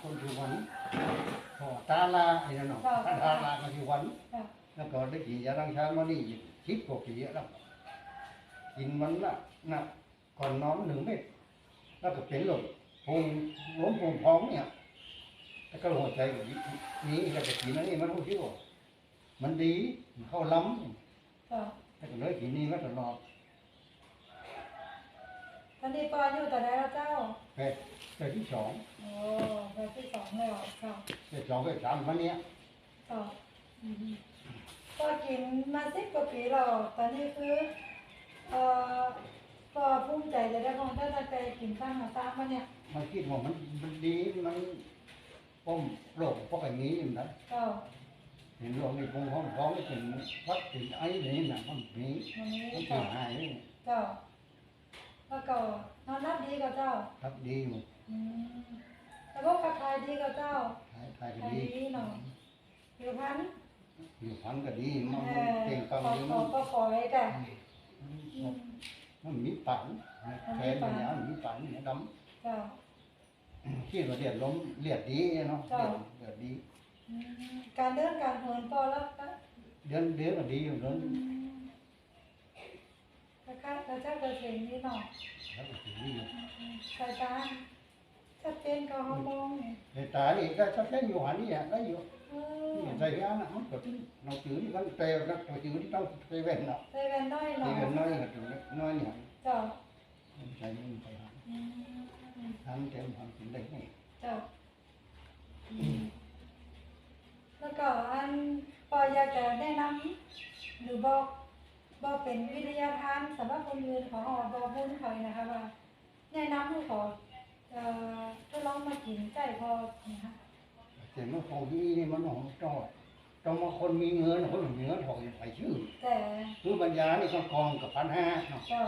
คนอยู่วันพอตาลาไอ้นั่นเนาะตาลาก็อยู่วันค่ะแล้วก็ได้กินยารังช้างมานี่ชิดกว่าปีแล้วกินมันละนะก่อนนอนหนึ่งเม็ดแล้วก็เป็นหลมพุงล้มพุงพองเนี่ยแล้วก็หัวใจแบบนี้นี่แล้วก็กินอันนี้มันรู้ชื่อว่ามันดีมันเข้าล้ำค่ะแล้วก็เลยกินนี่มาตลอด ตอนนี้ปออยู่แต่ไหนแล้วเจ้าแพทย์แพทย์ที่สองโอ้ไปที่สองแล้วค่ะแพทย์สองแพทย์สามวันเนี้ยค่ะอืมก็กินมาสิบกว่าปีแล้วตอนนี้คือเอ่อก็ภูมิใจจะได้ของท่านไปกินข้าวหาตามมาเนี่ยมันคิดว่ามันมันดีมันป้มโรคพวกอย่างนี้อยู่นะเจ้าเห็นโรคในพุงพองพองไม่เป็นวัดเป็นไอ้นี่นะมันมีวันนี้มันเจ้าหายนี่เจ้า แล้วก็นอนรับดีกับเจ้า ครับดีอยู่อืมแล้วก็ขับถ่ายดีกับเจ้าขายขายก็ถ่ายดี ดีหน่อยผิวพรรณอยู่พันก็ดี มันเอมันอเก่งขกัอนนี้ขมัอนก็ขอให้แต่อืมมันมีปันแทนเนี่ยมันมีปันเนี่ยดเจ้าำที่เราเรียดล้มเลียดดีเนาะจ้ะเลียดดี อืมการเดินการเหินพอแล้วก็เดือนเดือนก็ดีอยู่เดือน คล้ายๆกระเจ้ากระเฉงนี่หน่อยแล้วก็ดีอยู่สายตาชัดเจนกับฮอร์โมนเนี่ยแต่ตานี่ก็ชัดเจนอยู่หันนี่อะได้อยู่เอนี่อใจงานนะมันก็ที่เราจืดนี่มันเตะนะเราจืดที่ต้องเตะเว้นเนาะใส่แว่นน้อยหน่เตะอยเว้นน้อยก็จืดน้อยเนี่ยเจ้าใจมันไปหันอืมหันเต็มหันกินได้นี่เจ้าอืมแล้วก็อันปออยากจะแนะนำหรือบอก บอกเป็นวิทยาทานสำหรับคนอื่นขอออกบอกบุญเขานะคะว่าแนะนำให้ขอเอ่อทดลองมากินไก่พอนะคะแต่เมื่อของที่นี่มันของจอดต้องมาคนมีเงินคนมีเงินของไปชื่อ แต่คือปัญญานี่ก็กองกับพันห้าเนาะเจ้า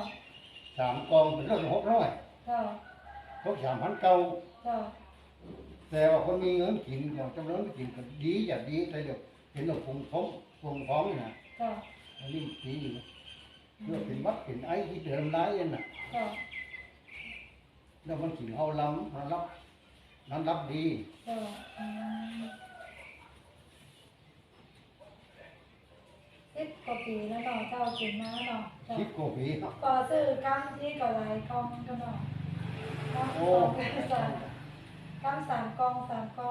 สามกองเป็นร้อยหกร้อยเจ้าทุกสามพันเก้าเจ้าแต่ว่าคนมีเงินกินของจำเริญกินก็ดีอย่างดีแต่เดี๋ยวเห็นเราคงท้องคงท้องนี่นะเจ้า อันนี้ดีอยู่เพื่อเป็นวัดเป็นไอ้ที่เดินร้ายนั่นน่ะเจ้าแล้วมันกินเอาล้ำมันรับนั้นรับดีเจ้าอืมสิบกว่าปีแล้วเนาะเจ้ากินมาเนาะเจ้าคิดโกวีเนาะก็ซื้อกำที่ก็หลายกองกันเนาะกำโอ้สองกำสามกำสามกองสามกอง